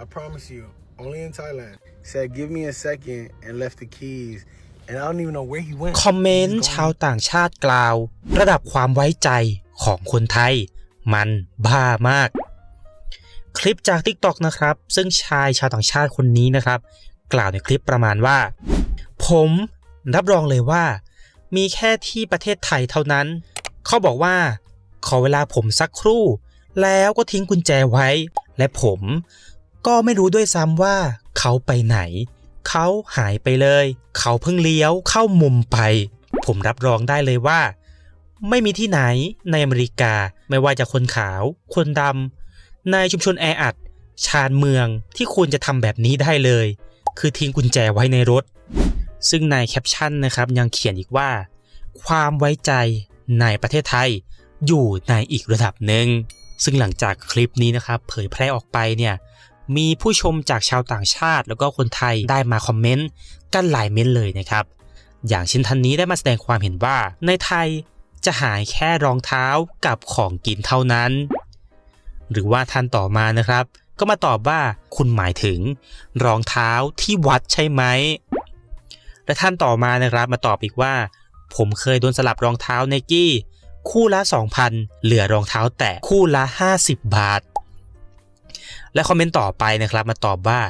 I promise you, only in Thailand. Said, give me a second and left the keys. And I don't even know where he went. คอมเมนต์ He's ชาว gone. ต่างชาติกล่าว ระดับความไว้ใจของคนไทย มันบ้ามาก คลิปจาก TikTok นะครับ ซึ่งชายชาวต่างชาติคนนี้นะครับ กล่าวในคลิปประมาณว่า ผมรับรองเลยว่า มีแค่ที่ประเทศไทยเท่านั้น เขาบอกว่า ขอเวลาผมสักครู่ แล้วก็ทิ้งกุญแจไว้ และผม ก็ไม่รู้ด้วยซ้ำว่าเขาไปไหน เขาหายไปเลย เขาเพิ่งเลี้ยวเข้ามุมไป ผมรับรองได้เลยว่า ไม่มีที่ไหนในอเมริกาไม่ว่าจะคนขาว คนดำในชุมชนแออัด ชานเมืองที่คุณจะทำแบบนี้ได้เลย คือทิ้งกุญแจไว้ในรถ ซึ่งในแคปชั่นนะครับยังเขียนอีกว่า ความไว้ใจในประเทศไทยอยู่ในอีกระดับหนึ่งซึ่งหลังจากคลิปนี้นะครับเผยแพร่ออกไปเนี่ย มีผู้ชมจากชาวต่างชาติ แล้วก็คนไทยได้มาคอมเมนต์กันหลายเม้นต์เลยนะครับ อย่างเช่นท่านนี้ได้มาแสดงความเห็นว่า ในไทยจะหายแค่รองเท้ากับของกินเท่านั้น หรือว่าท่านต่อมานะครับ ก็มาตอบว่าคุณหมายถึง รองเท้าที่วัดใช่ไหมและท่านต่อมานะครับมาตอบอีกว่า ผมเคยโดนสลับรองเท้าไนกี้ คู่ละ 2,000 เหลือรองเท้าแตะคู่ละ 50 บาท และคอมเมนต์ต่อไปนะครับมาตอบว่า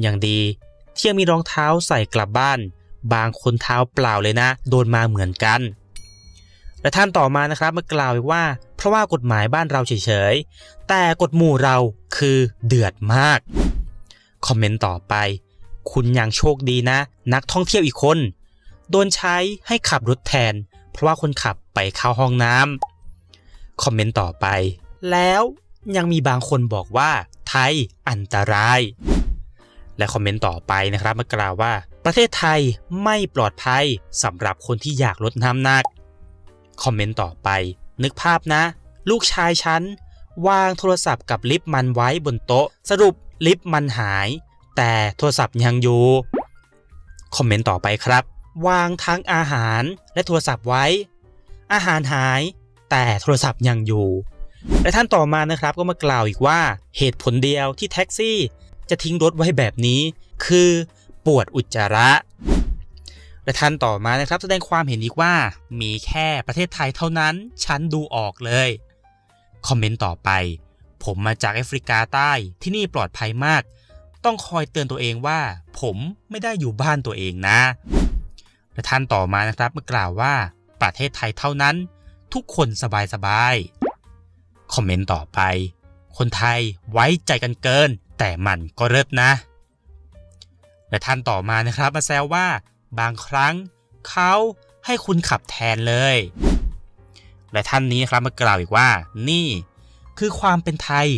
อย่างดีที่ยังมีรองเท้าใส่กลับบ้าน บางคนเท้าเปล่าเลยนะ โดนมาเหมือนกัน และท่านต่อมานะครับมากล่าวอีกว่า เพราะว่ากฎหมายบ้านเราเฉยๆ แต่กฎหมู่เราคือเดือดมาก คอมเมนต์ต่อไป คุณยังโชคดีนะ นักท่องเที่ยวอีกคน โดนใช้ให้ขับรถแทน เพราะว่าคนขับไปเข้าห้องน้ำคอมเมนต์ต่อไป แล้ว ยังมีบางคนบอกว่าไทยอันตราย และคอมเมนต์ต่อไปนะครับมากล่าวว่า ประเทศไทยไม่ปลอดภัยสำหรับคนที่อยากลดน้ำหนัก คอมเมนต์ต่อไป นึกภาพนะ ลูกชายฉันวางโทรศัพท์กับลิฟต์มันไว้บนโต๊ะ สรุปลิฟต์มันหาย แต่โทรศัพท์ยังอยู่ คอมเมนต์ต่อไปครับ วางทั้งอาหารและโทรศัพท์ไว้ อาหารหาย แต่โทรศัพท์ยังอยู่ และท่านต่อมานะครับก็มากล่าวอีกว่าเหตุผลเดียวที่แท็กซี่ จะทิ้งรถไว้แบบนี้ คือปวดอุจจาระ และท่านต่อมานะครับแสดงความเห็นอีกว่า มีแค่ประเทศไทยเท่านั้น ฉันดูออกเลย คอมเมนต์ต่อไป ผมมาจากแอฟริกาใต้ที่นี่ปลอดภัยมาก ต้องคอยเตือนตัวเองว่า ผมไม่ได้อยู่บ้านตัวเองนะ และท่านต่อมานะครับมากล่าวว่า ประเทศไทยเท่านั้น ทุกคนสบายสบาย คอมเมนต์ต่อไป คนไทยไว้ใจกันเกิน แต่มันก็เลิศนะ และท่านต่อมานะครับมาแซวว่าบางครั้งเขาให้คุณขับแทนเลย และท่านนี้ครับมากล่าวอีกว่า นี่คือความเป็นไทย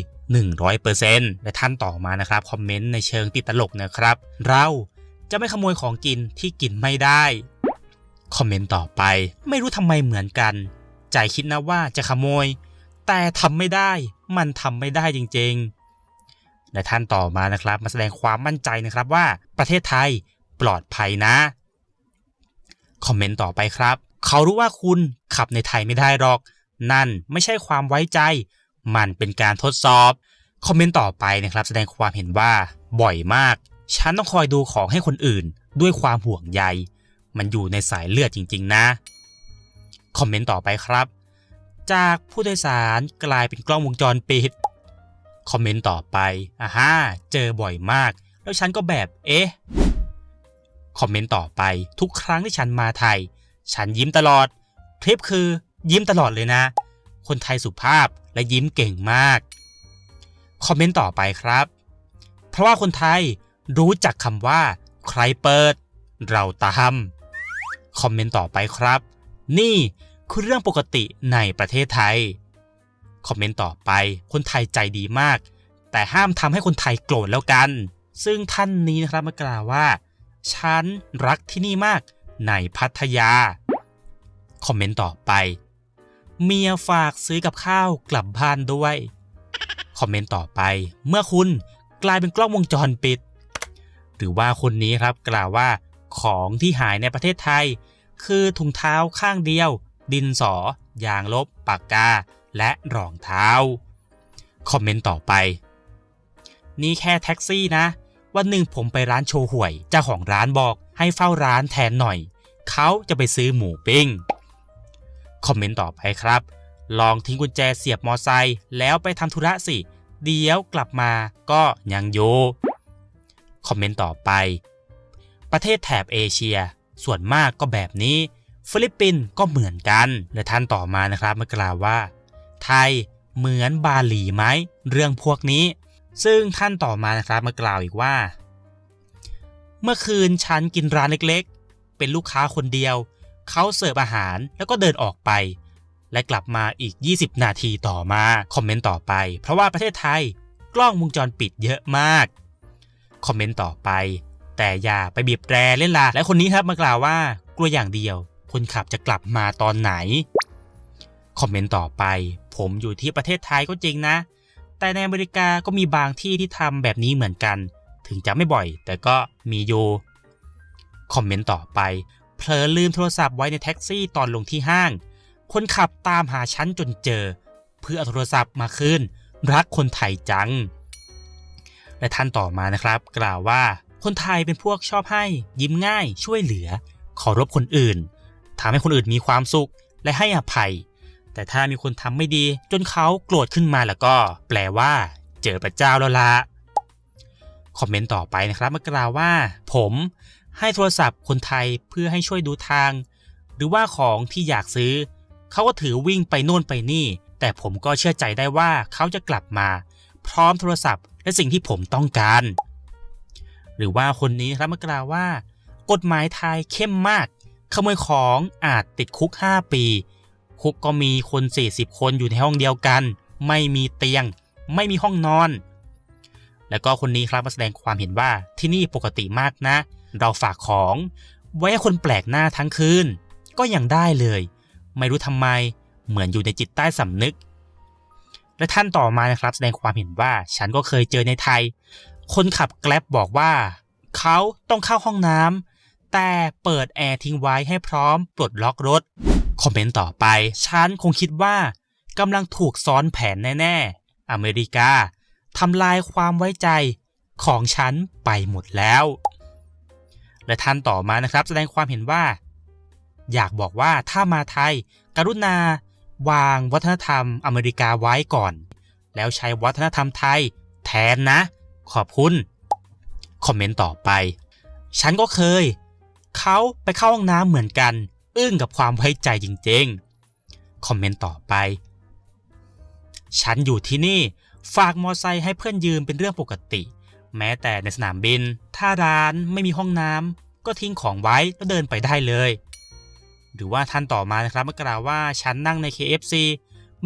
100%และท่านต่อมานะครับคอมเมนต์ในเชิงติดตลกนะครับ เราจะไม่ขโมยของกินที่กินไม่ได้ คอมเมนต์ต่อไป ไม่รู้ทำไมเหมือนกัน ใจคิดนะว่าจะขโมย แต่ทำไม่ได้มันทำไม่ได้จริงๆ และท่านต่อมานะครับมาแสดงความมั่นใจนะครับว่าประเทศไทยปลอดภัยนะ คอมเมนต์ต่อไปครับ เขารู้ว่าคุณขับในไทยไม่ได้หรอก นั่นไม่ใช่ความไว้ใจ มันเป็นการทดสอบ คอมเมนต์ต่อไปนะครับ แสดงความเห็นว่าบ่อยมาก ฉันต้องคอยดูของให้คนอื่น ด้วยความห่วงใย มันอยู่ในสายเลือดจริง ๆ นะ คอมเมนต์ต่อไปครับ จากผู้โดยสารกลายเป็นกล้องวงจรปิด คอมเมนต์ต่อไปอ่าฮะเจอบ่อยมาก แล้วฉันก็แบบเอ๊ะ คอมเมนต์ต่อไปทุกครั้งที่ฉันมาไทย ฉันยิ้มตลอดคลิปคือยิ้มตลอดเลยนะ คนไทยสุภาพและยิ้มเก่งมาก คอมเมนต์ต่อไปครับ เพราะว่าคนไทยรู้จักคำว่า ใครเปิด เราตาม คอมเมนต์ต่อไปครับ นี่ คือเรื่องปกติในประเทศไทย คอมเมนต์ต่อไปคนไทยใจดีมาก แต่ห้ามทำให้คนไทยโกรธแล้วกัน ซึ่งท่านนี้นะครับมากล่าวว่า ฉันรักที่นี่มากในพัทยา คอมเมนต์ต่อไป เมียฝากซื้อกับข้าวกลับบ้านด้วย คอมเมนต์ต่อไป เมื่อคุณกลายเป็นกล้องวงจรปิด หรือว่าคนนี้ครับกล่าวว่าของที่หายในประเทศไทย คือถุงเท้าข้างเดียว ดินสอ ยางลบ ปากกา และรองเท้า คอมเมนต์ต่อไป นี่แค่แท็กซี่นะ วันหนึ่งผมไปร้านโชห่วย เจ้าของร้านบอกให้เฝ้าร้านแทนหน่อย เขาจะไปซื้อหมูปิ้ง คอมเมนต์ต่อไปครับ ลองทิ้งกุญแจเสียบมอไซค์แล้วไปทำธุระสิ เดี๋ยวกลับมาก็ยังอยู่คอมเมนต์ต่อไป ประเทศแถบเอเชีย ส่วนมากก็แบบนี้ ฟิลิปปินส์ก็เหมือนกัน และท่านต่อมานะครับมากล่าวว่า ไทยเหมือนบาหลีไหมเรื่องพวกนี้ ซึ่งท่านต่อมานะครับมากล่าวอีกว่า เมื่อคืนฉันกินร้านเล็กๆ เป็นลูกค้าคนเดียว เขาเสิร์ฟอาหารแล้วก็เดินออกไป และกลับมาอีก 20 นาทีต่อมาคอมเมนต์ต่อไป เพราะว่าประเทศไทยกล้องวงจรปิดเยอะมากคอมเมนต์ต่อไปแต่อย่าไปบีบแตรเล่นละและคนนี้ครับมากล่าวว่ากลัวอย่างเดียว คนขับจะกลับมาตอนไหน คอมเมนต์ต่อไป ผมอยู่ที่ประเทศไทยก็จริงนะ แต่ในอเมริกาก็มีบางที่ที่ทำแบบนี้เหมือนกัน ถึงจะไม่บ่อย แต่ก็มีอยู่ คอมเมนต์ต่อไปเผลอลืมโทรศัพท์ไว้ในแท็กซี่ตอนลงที่ห้าง คนขับตามหาฉันจนเจอ เพื่อเอาโทรศัพท์มาคืนรักคนไทยจัง และท่านต่อมานะครับ กล่าวว่าคนไทยเป็นพวกชอบให้ ยิ้มง่าย ช่วยเหลือเคารพคนอื่น ทำให้คนอื่นมีความสุขและให้อภัย แต่ถ้ามีคนทำไม่ดี จนเขาโกรธขึ้นมาแล้วก็ แปลว่า เจอพระเจ้าแล้วละคอมเมนต์ต่อไปนะครับมากล่าวว่า ผมให้โทรศัพท์คนไทยเพื่อให้ช่วยดูทาง หรือว่าของที่อยากซื้อ เขาก็ถือวิ่งไปโน่นไปนี่ แต่ผมก็เชื่อใจได้ว่าเขาจะกลับมา พร้อมโทรศัพท์ และสิ่งที่ผมต้องการ หรือว่าคนนี้ครับมากล่าวว่า กฎหมายไทยเข้มมาก ขโมยของอาจติดคุก 5 ปี คุกก็มีคน 40 คนอยู่ในห้องเดียวกัน ไม่มีเตียง ไม่มีห้องนอน แล้วก็คนนี้ครับมาแสดงความเห็นว่าที่นี่ปกติมากนะ เราฝากของไว้ให้คนแปลกหน้าทั้งคืน ก็ยังได้เลย ไม่รู้ทำไมเหมือนอยู่ในจิตใต้สำนึก และท่านต่อมานะครับ แสดงความเห็นว่าฉันก็เคยเจอในไทย คนขับแกล็บบอกว่า เขาต้องเข้าห้องน้ำ แต่เปิดแอร์ทิ้งไว้ให้พร้อมปลดล็อกรถ คอมเมนต์ต่อไป ฉันคงคิดว่ากำลังถูกซ้อนแผนแน่ๆ อเมริกาทำลายความไว้ใจของฉันไปหมดแล้ว และท่านต่อมานะครับ แสดงความเห็นว่า อยากบอกว่าถ้ามาไทย กรุณาวางวัฒนธรรมอเมริกาไว้ก่อน แล้วใช้วัฒนธรรมไทย แทนนะ ขอบคุณ คอมเมนต์ต่อไป ฉันก็เคย เขาไปเข้าห้องน้ำเหมือนกัน อึ้งกับความไว้ใจจริงๆ คอมเมนต์ต่อไป ฉันอยู่ที่นี่ ฝากมอไซค์ให้เพื่อนยืมเป็นเรื่องปกติ แม้แต่ในสนามบิน ถ้าร้านไม่มีห้องน้ำก็ทิ้งของไว้แล้วเดินไปได้เลย หรือว่าท่านต่อมานะครับมากล่าวว่าฉันนั่งใน KFC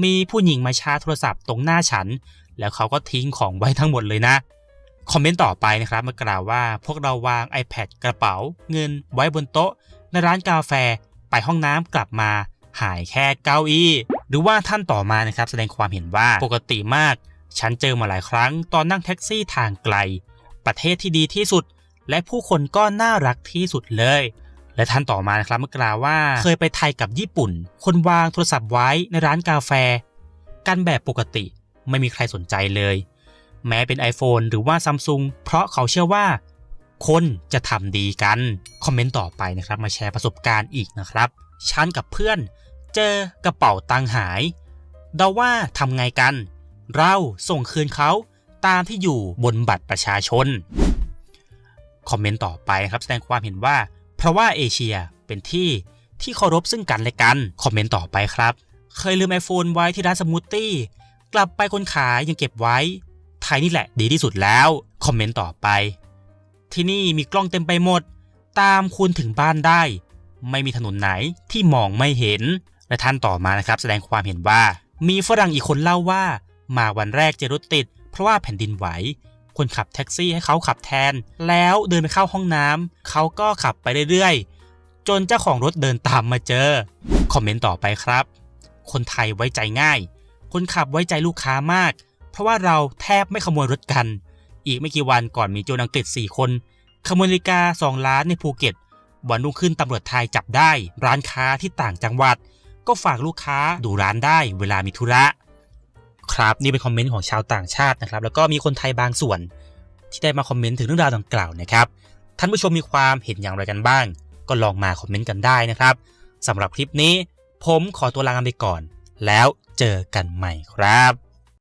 มีผู้หญิงมาชาร์จโทรศัพท์ตรงหน้าฉัน แล้วเขาก็ทิ้งของไว้ทั้งหมดเลยนะ คอมเมนต์ต่อไปนะครับมากล่าวว่าพวกเราวาง iPad กระเป๋า เงินไว้บนโต๊ะ ในร้านกาแฟไปห้องน้ำกลับมา หายแค่เก้าอี้ หรือว่าท่านต่อมานะครับแสดงความเห็นว่าปกติมาก ฉันเจอมาหลายครั้งตอนนั่งแท็กซี่ทางไกล ประเทศที่ดีที่สุด และผู้คนก็น่ารักที่สุดเลย และท่านต่อมานะครับเมากล่าวว่าเคยไปไทยกับญี่ปุ่น คนวางโทรศัพท์ไว้ในร้านกาแฟ กันแบบปกติไม่มีใครสนใจเลย แม้เป็น iPhone หรือว่า Samsung เพราะเขาเชื่อว่า คนจะทำดีกัน คอมเมนต์ต่อไปนะครับ มาแชร์ประสบการณ์อีกนะครับฉันกับเพื่อน เจอกระเป๋าตังค์หาย เดาว่าทำไงกัน เราส่งคืนเขาตามที่อยู่บนบัตรประชาชน คอมเมนต์ต่อไปครับแสดงความเห็นว่า เพราะว่าเอเชียเป็นที่ที่เคารพซึ่งกันและกัน คอมเมนต์ต่อไปครับ เคยลืม iPhone ไว้ที่ร้านสมูทตี้ กลับไปคนขายยังเก็บไว้ ไทยนี่แหละดีที่สุดแล้ว คอมเมนต์ต่อไป ที่นี่มีกล้องเต็มไปหมด ตามคุณถึงบ้านได้ ไม่มีถนนไหนที่มองไม่เห็น และท่านต่อมานะครับ แสดงความเห็นว่า มีฝรั่งอีกคนเล่าว่า มาวันแรกเจอรถติด เพราะว่าแผ่นดินไหว คนขับแท็กซี่ให้เขาขับแทน แล้วเดินไปเข้าห้องน้ำเขาก็ขับไปเรื่อยๆ จนเจ้าของรถเดินตามมาเจอ คอมเมนต์ต่อไปครับ คนไทยไว้ใจง่าย คนขับไว้ใจลูกค้ามาก เพราะว่าเราแทบไม่ขโมยรถกัน อีกไม่กี่วันก่อนมีโจรอังกฤษ4คน ขโมยนาฬิกา 2 ล้านในภูเก็ตวันรุ่งขึ้นตำรวจไทยจับได้ ร้านค้าที่ต่างจังหวัด ก็ฝากลูกค้าดูร้านได้เวลามีธุระ ครับนี่เป็นคอมเมนต์ของชาวต่างชาตินะครับ แล้วก็มีคนไทยบางส่วน ที่ได้มาคอมเมนต์ถึงเรื่องราวดังกล่าวนะครับท่านผู้ชมมีความเห็นอย่างไรกันบ้าง ก็ลองมาคอมเมนต์กันได้นะครับสำหรับคลิปนี้ ผมขอตัวลาไปก่อน แล้วเจอกันใหม่ครับ